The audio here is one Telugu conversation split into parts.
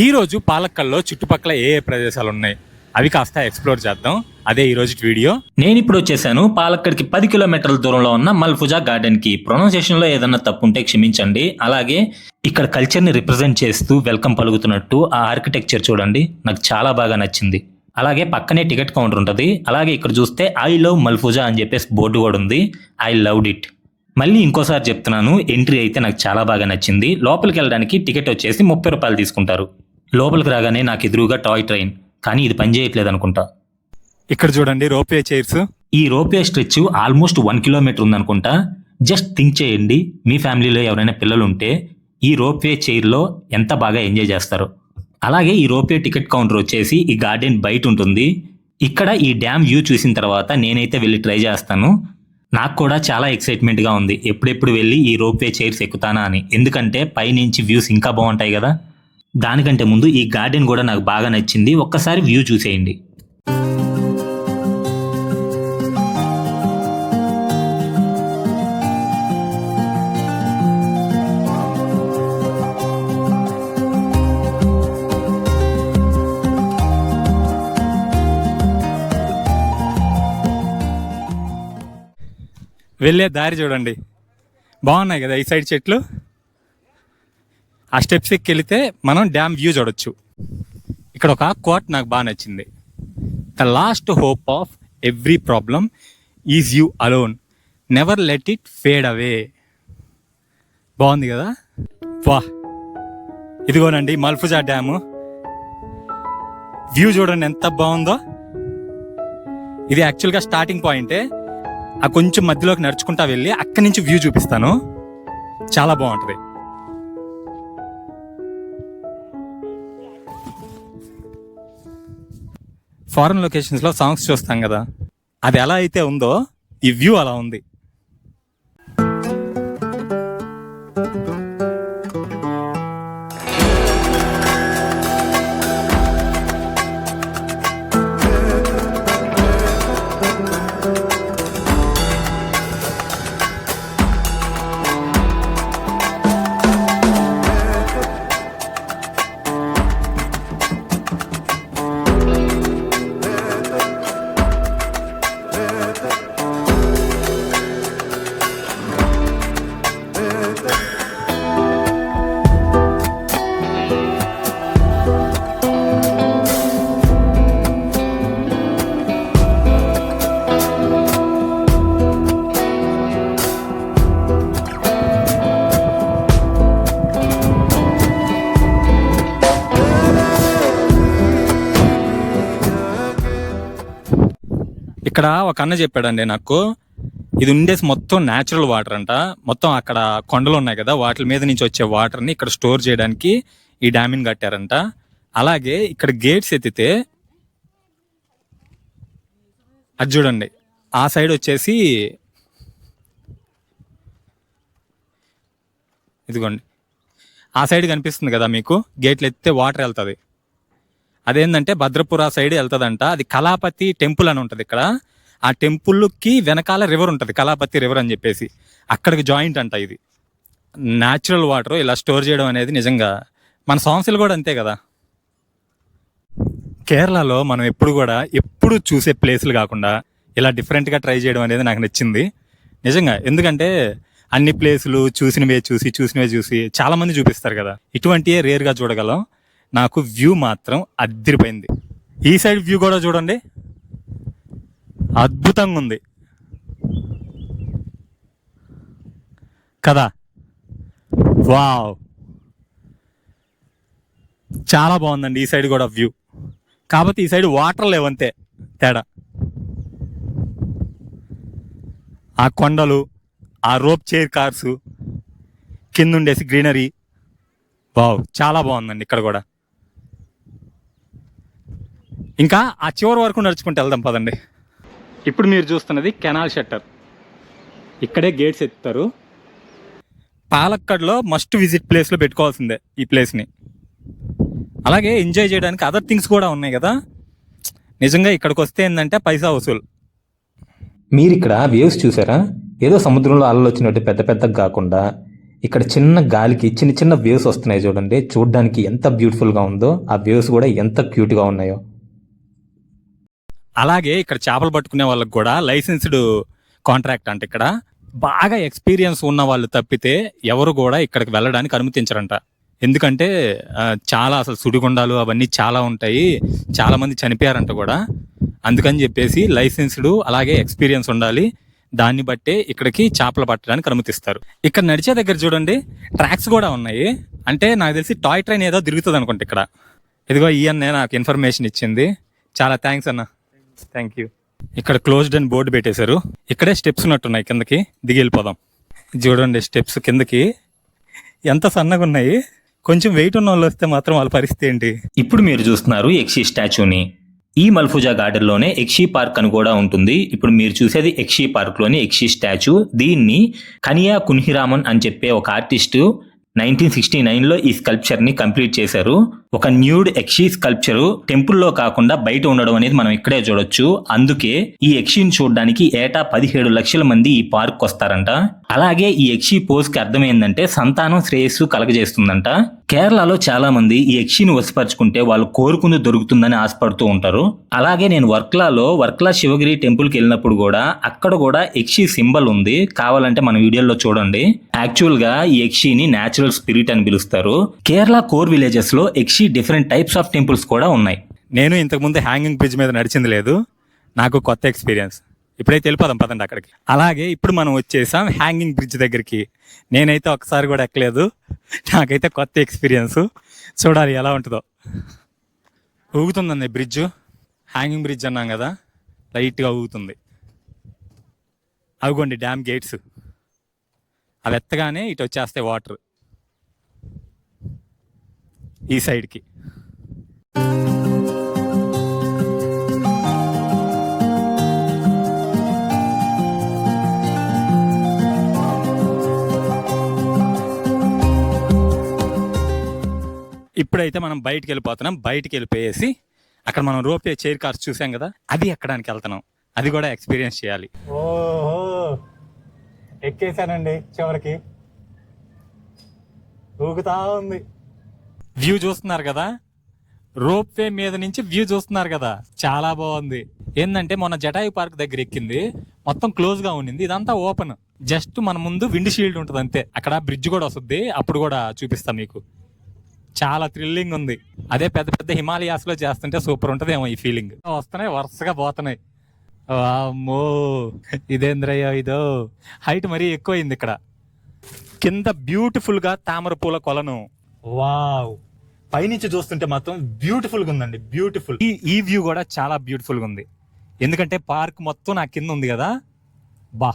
ఈరోజు పాలక్కల్లో చుట్టుపక్కల ఏ ఏ ప్రదేశాలు ఉన్నాయి? అవి కాస్త ఎక్స్ప్లోర్ చేద్దాం. అదే ఈ రోజు వీడియో. నేను ఇప్పుడు వచ్చేసాను పాలక్కడికి పది కిలోమీటర్ల దూరంలో ఉన్న మల్ఫుజా గార్డెన్కి ప్రొనౌన్సియేషన్లో ఏదన్నా తప్పు ఉంటే క్షమించండి. అలాగే ఇక్కడ కల్చర్ని రిప్రజెంట్ చేస్తూ వెల్కమ్ పలుకుతున్నట్టు ఆ ఆర్కిటెక్చర్ చూడండి. నాకు చాలా బాగా నచ్చింది. అలాగే పక్కనే టికెట్ కౌంటర్ ఉంటుంది. అలాగే ఇక్కడ చూస్తే ఐ లవ్ మల్ఫుజా అని చెప్పేసి బోర్డు కూడా ఉంది. I loved it. మళ్ళీ ఇంకోసారి చెప్తున్నాను ఎంట్రీ అయితే నాకు చాలా బాగా నచ్చింది. లోపలికి వెళ్ళడానికి టికెట్ వచ్చేసి ముప్పై రూపాయలు తీసుకుంటారు. లోపలికి రాగానే నాకు ఎదురుగా టాయ్ ట్రైన్ కానీ ఇది పనిచేయట్లేదు అనుకుంటా. ఇక్కడ చూడండి రోప్వే చైర్స్. ఈ ropeway stretch almost one kilometer ఉందనుకుంటా. Just think చేయండి మీ ఫ్యామిలీలో ఎవరైనా పిల్లలు ఉంటే ఈ రోప్వే చైర్లో ఎంత బాగా ఎంజాయ్ చేస్తారు. అలాగే ఈ రోప్వే టికెట్ కౌంటర్ వచ్చేసి ఈ గార్డెన్ బయట ఉంటుంది. ఇక్కడ ఈ డ్యామ్ వ్యూ చూసిన తర్వాత నేనైతే వెళ్ళి ట్రై చేస్తాను. నాకు కూడా చాలా ఎక్సైట్మెంట్గా ఉంది ఎప్పుడెప్పుడు వెళ్ళి ఈ రోప్వే చైర్స్ ఎక్కుతానా అని. ఎందుకంటే పైనుంచి వ్యూస్ ఇంకా బాగుంటాయి కదా. దానికంటే ముందు ఈ గార్డెన్ కూడా నాకు బాగా నచ్చింది. ఒక్కసారి వ్యూ చూసేయండి. వెళ్ళే దారి చూడండి. బాగున్నాయి కదా ఈ సైడ్ చెట్లు? ఆ స్టెప్స్ ఎక్కి వెళితే మనం డ్యామ్ వ్యూ చూడొచ్చు. ఇక్కడ ఒక కోట్ నాకు బాగా నచ్చింది. The last hope of every problem is you alone. Never let it fade away. బాగుంది కదా? వా ఇదిగోనండి మల్ఫుజా డ్యాము. వ్యూ చూడండి ఎంత బాగుందో. ఇది యాక్చువల్గా స్టార్టింగ్ పాయింటే ఆ కొంచెం మధ్యలోకి నడుచుకుంటా వెళ్ళి అక్కడి నుంచి వ్యూ చూపిస్తాను. చాలా బాగుంటుంది. ఫారెన్ లొకేషన్స్లో సాంగ్స్ చూస్తాం కదా. అది ఎలా అయితే ఉందో ఈ వ్యూ అలా ఉంది. ఇక్కడ ఒక అన్న చెప్పాడండి నాకు. ఇది ఉండేసి మొత్తం న్యాచురల్ వాటర్ అంట. మొత్తం అక్కడ కొండలు ఉన్నాయి కదా వాటి మీద నుంచి వచ్చే వాటర్ని ఇక్కడ స్టోర్ చేయడానికి ఈ డ్యామిన్ కట్టారంట. అలాగే ఇక్కడ గేట్స్ ఎత్తితే అది చూడండి. ఆ సైడ్ వచ్చేసి ఇదిగోండి. ఆ సైడ్ కనిపిస్తుంది కదా మీకు? గేట్లు ఎత్తితే వాటర్ వెళ్తుంది. అదేంటంటే భద్రపుర సైడ్ వెళ్తుందంట. అది కళాపతి టెంపుల్ అని ఉంటుంది ఇక్కడ. ఆ టెంపుల్కి వెనకాల రివర్ ఉంటుంది కళాపతి రివర్ అని చెప్పేసి. అక్కడికి జాయింట్ అంట ఇది. న్యాచురల్ వాటర్ ఇలా స్టోర్ చేయడం అనేది నిజంగా మన సాంగ్స్లు కూడా అంతే కదా. కేరళలో మనం ఎప్పుడు కూడా ఎప్పుడు చూసే ప్లేసులు కాకుండా ఇలా డిఫరెంట్గా ట్రై చేయడం అనేది నాకు నచ్చింది. నిజంగా ఎందుకంటే అన్ని ప్లేసులు చూసినవే చూసి చూసినవే చూసి చాలామంది చూపిస్తారు కదా. ఇటువంటివే రేర్గా చూడగలం. నాకు వ్యూ మాత్రం అద్దరిపోయింది ఈ సైడ్ వ్యూ కూడా చూడండి. అద్భుతంగా ఉంది. కదా? వావ్. చాలా బాగుందండి ఈ సైడ్ కూడా వ్యూ. కాకపోతే ఈ సైడ్ వాటర్ లేవంతే తేడా. ఆ కొండలు ఆ రోప్ చైర్ కార్స్ కింద ఉండేసి గ్రీనరీ. వావ్ చాలా బాగుందండి ఇక్కడ కూడా. ఇంకా ఆ చివరి వరకు నడుచుకుంటూ వెళ్దాం పదండి. ఇప్పుడు మీరు చూస్తున్నది కెనాల్ షట్టర్. ఇక్కడే గేట్స్ ఎత్తుతారు పాలక్కడ్లో మస్ట్ విజిట్ ప్లేస్లో పెట్టుకోవాల్సిందే ఈ ప్లేస్ని. అలాగే ఎంజాయ్ చేయడానికి అదర్ థింగ్స్ కూడా ఉన్నాయి కదా. నిజంగా ఇక్కడికి వస్తే ఏంటంటే పైసా వసూలు. మీరు ఇక్కడ వేవ్స్ చూసారా? ఏదో సముద్రంలో అలలు వచ్చినట్టు పెద్ద పెద్దగా కాకుండా ఇక్కడ చిన్న గాలికి చిన్న చిన్న వేవ్స్ వస్తున్నాయి చూడండి. చూడడానికి ఎంత బ్యూటిఫుల్గా ఉందో ఆ వేవ్స్ కూడా ఎంత క్యూట్గా ఉన్నాయో. అలాగే ఇక్కడ చేపలు పట్టుకునే వాళ్ళకి కూడా లైసెన్స్డ్ కాంట్రాక్ట్ అంటే ఇక్కడ. బాగా ఎక్స్పీరియన్స్ ఉన్న వాళ్ళు తప్పితే ఎవరు కూడా ఇక్కడికి వెళ్ళడానికి అనుమతించరంట. ఎందుకంటే చాలా అసలు సుడిగుండాలు అవన్నీ చాలా ఉంటాయి. చాలా మంది చనిపోయారంట కూడా. అందుకని చెప్పేసి లైసెన్స్డ్ అలాగే ఎక్స్పీరియన్స్ ఉండాలి. దాన్ని బట్టే ఇక్కడికి చేపలు పట్టడానికి అనుమతిస్తారు. ఇక్కడ నడిచే దగ్గర చూడండి ట్రాక్స్ కూడా ఉన్నాయి. అంటే నాకు తెలిసి టాయ్ ట్రైన్ ఏదో తిరుగుతుంది అనుకుంటా ఇక్కడ. ఇదిగో ఈయన్నే నాకు ఇన్ఫర్మేషన్ ఇచ్చింది. చాలా థ్యాంక్స్ అన్న. థ్యాంక్ యూ ఇక్కడ క్లోజ్డ్ అని బోర్డు పెట్టేశారు. ఇక్కడే స్టెప్స్ ఉన్నట్టున్నాయి కిందకి. దిగి వెళ్ళిపోదాం. చూడండి స్టెప్స్ కిందకి. ఎంత సన్నగా ఉన్నాయి. కొంచెం వెయిట్ ఉన్న వాళ్ళు వస్తే మాత్రం వాళ్ళ పరిస్థితి ఏంటి? ఇప్పుడు మీరు చూస్తున్నారు ఎక్సీ స్టాచ్యూని. ఈ మల్ఫుజా గార్డెన్లోనే ఎక్సీ పార్క్ అని కూడా ఉంటుంది. ఇప్పుడు మీరు చూసేది ఎక్సీ పార్క్లోని ఎక్సీ స్టాచ్యూ దీన్ని కనియా కున్హిరామన్ అని చెప్పే ఒక ఆర్టిస్టు నైన్టీన్ సిక్స్టీ నైన్లో ఈ స్కల్ప్చర్ని కంప్లీట్ చేశారు. ఒక న్యూడ్ ఎక్షీ స్కల్ప్చరు టెంపుల్లో కాకుండా బయట ఉండడం అనేది మనం ఇక్కడే చూడొచ్చు. అందుకే ఈ ఎక్షిని చూడడానికి ఏటా పదిహేడు లక్షల మంది ఈ పార్క్ వస్తారంట అలాగే ఈ ఎక్షి పోజ్కి కి సంతానం శ్రేయస్సు కలగజేస్తుందంట. కేరళలో చాలా మంది ఈ యక్షిని వసపరుచుకుంటే వాళ్ళు కోరుకుంది దొరుకుతుందని ఆశపడుతూ ఉంటారు. అలాగే నేను వర్క్లాలో వర్క్లా శివగిరి టెంపుల్కి వెళ్ళినప్పుడు కూడా అక్కడ కూడా యక్షి సింబల్ ఉంది. కావాలంటే మన వీడియోలో చూడండి. యాక్చువల్గా ఈ యక్షిని న్యాచురల్ స్పిరిట్ అని పిలుస్తారు. కేరళ కోర్ విలేజెస్లో Yakshi different types of temples కూడా ఉన్నాయి. నేను ఇంతకుముందు హ్యాంగింగ్ బ్రిడ్జ్ మీద నడిచింది లేదు. నాకు కొత్త ఎక్స్పీరియన్స్. ఇప్పుడైతే వెళ్ళిపోదాం పదండి అక్కడికి. అలాగే ఇప్పుడు మనం వచ్చేసాం హ్యాంగింగ్ బ్రిడ్జ్ దగ్గరికి. నేనైతే ఒకసారి కూడా ఎక్కలేదు. నాకైతే కొత్త ఎక్స్పీరియన్స్. చూడాలి ఎలా ఉంటుందో. ఊగుతుందండి బ్రిడ్జ్. హ్యాంగింగ్ బ్రిడ్జ్ అన్నాం కదా లైట్గా ఊగుతుంది. అవిగోండి డ్యామ్ గేట్స్. అవి ఎత్తగానే ఇటు వచ్చేస్తాయి వాటర్. ఈ సైడ్కి. ఇప్పుడైతే మనం బయటికి వెళ్ళిపోతున్నాం బయటికి వెళ్ళిపోయేసి అక్కడ మనం రోపే చైర్ కార్స్ చూసాం కదా అది ఎక్కడానికి వెళ్తున్నాం. అది కూడా ఎక్స్పీరియన్స్ చేయాలి. ఓహో! ఎక్కేసానండి చివరికి. ఊగుతా ఉంది. వ్యూ చూస్తున్నారు కదా? రోప్ వే మీద నుంచి వ్యూ చూస్తున్నారు కదా? చాలా బాగుంది. ఏంటంటే మొన్న జటాయు పార్క్ దగ్గర ఎక్కింది. మొత్తం క్లోజ్గా ఉండింది. ఇదంతా ఓపెన్ జస్ట్ మన ముందు విండ్ షీల్డ్ ఉంటుంది అంతే. అక్కడ బ్రిడ్జ్ కూడా వస్తుంది. అప్పుడు కూడా చూపిస్తా మీకు. చాలా థ్రిల్లింగ్ ఉంది. అదే పెద్ద పెద్ద హిమాలయాస్లో చేస్తుంటే సూపర్ ఉంటదేమో ఈ ఫీలింగ్ వస్తున్నాయి వరుసగా పోతున్నాయి. అమ్మో ఇదేంద్రయ్య ఇదో. హైట్ మరీ ఎక్కువైంది ఇక్కడ. కింద బ్యూటిఫుల్గా తామర పూల కొలను. వావ్. పైనుంచి చూస్తుంటే మాత్రం బ్యూటిఫుల్గా ఉందండి బ్యూటిఫుల్ ఈ ఈ వ్యూ కూడా చాలా బ్యూటిఫుల్గా ఉంది. ఎందుకంటే పార్క్ మొత్తం నా కింద ఉంది కదా. బా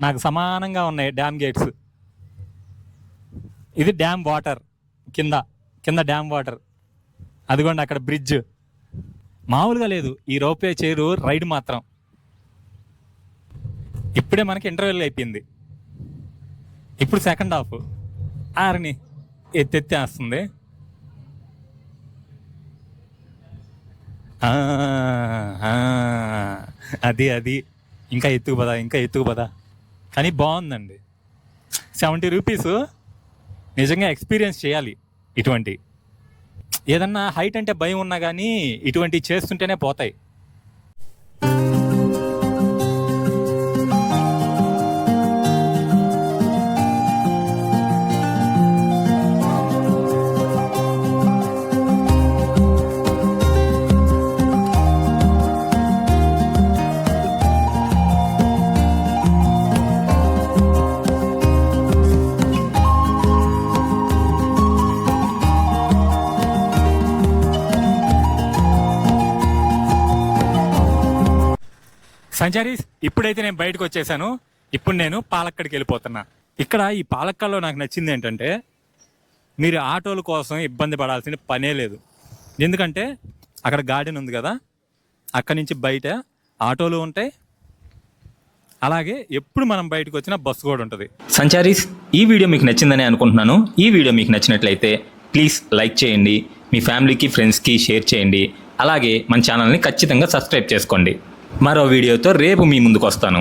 నాకు సమానంగా ఉన్నాయి డ్యామ్ గేట్స్ ఇది డ్యామ్ వాటర్ కింద. కింద డ్యామ్ వాటర్. అదిగోండి అక్కడ బ్రిడ్జ్. మామూలుగా లేదు. ఈ రోపే చేరు రైడ్ మాత్రం. ఇప్పుడే మనకి ఇంటర్వెల్ అయిపోయింది. ఇప్పుడు సెకండ్ హాఫ్ ఆరుని ఎత్తెత్తేస్తుంది. ఆ, ఆ, అది అది. ఇంకా ఎత్తుకు పదా ఇంకా ఎత్తుకు పదా కానీ బాగుందండి. సెవెంటీ రూపీస్ నిజంగా ఎక్స్పీరియన్స్ చేయాలి. ఇటువంటి. ఏదన్నా హైట్ అంటే భయం ఉన్నా కానీ ఇటువంటివి చేస్తుంటేనే పోతాయి. సంచారీస్ ఇప్పుడైతే నేను బయటకు వచ్చేసాను. ఇప్పుడు నేను పాలక్కడికి వెళ్ళిపోతున్నా. ఇక్కడ ఈ పాలక్కల్లో నాకు నచ్చింది ఏంటంటే మీరు ఆటోల కోసం ఇబ్బంది పడాల్సిన పనే లేదు. ఎందుకంటే అక్కడ గార్డెన్ ఉంది కదా అక్కడి నుంచి బయట ఆటోలు ఉంటాయి. అలాగే ఎప్పుడు మనం బయటకు వచ్చినా బస్సు కూడా ఉంటుంది. సంచారీస్ ఈ వీడియో మీకు నచ్చిందని అనుకుంటున్నాను. ఈ వీడియో మీకు నచ్చినట్లయితే ప్లీజ్ లైక్ చేయండి. మీ ఫ్యామిలీకి ఫ్రెండ్స్కి షేర్ చేయండి. అలాగే మన ఛానల్ని ఖచ్చితంగా సబ్స్క్రైబ్ చేసుకోండి. మరో వీడియోతో రేపు మీ ముందుకు వస్తాను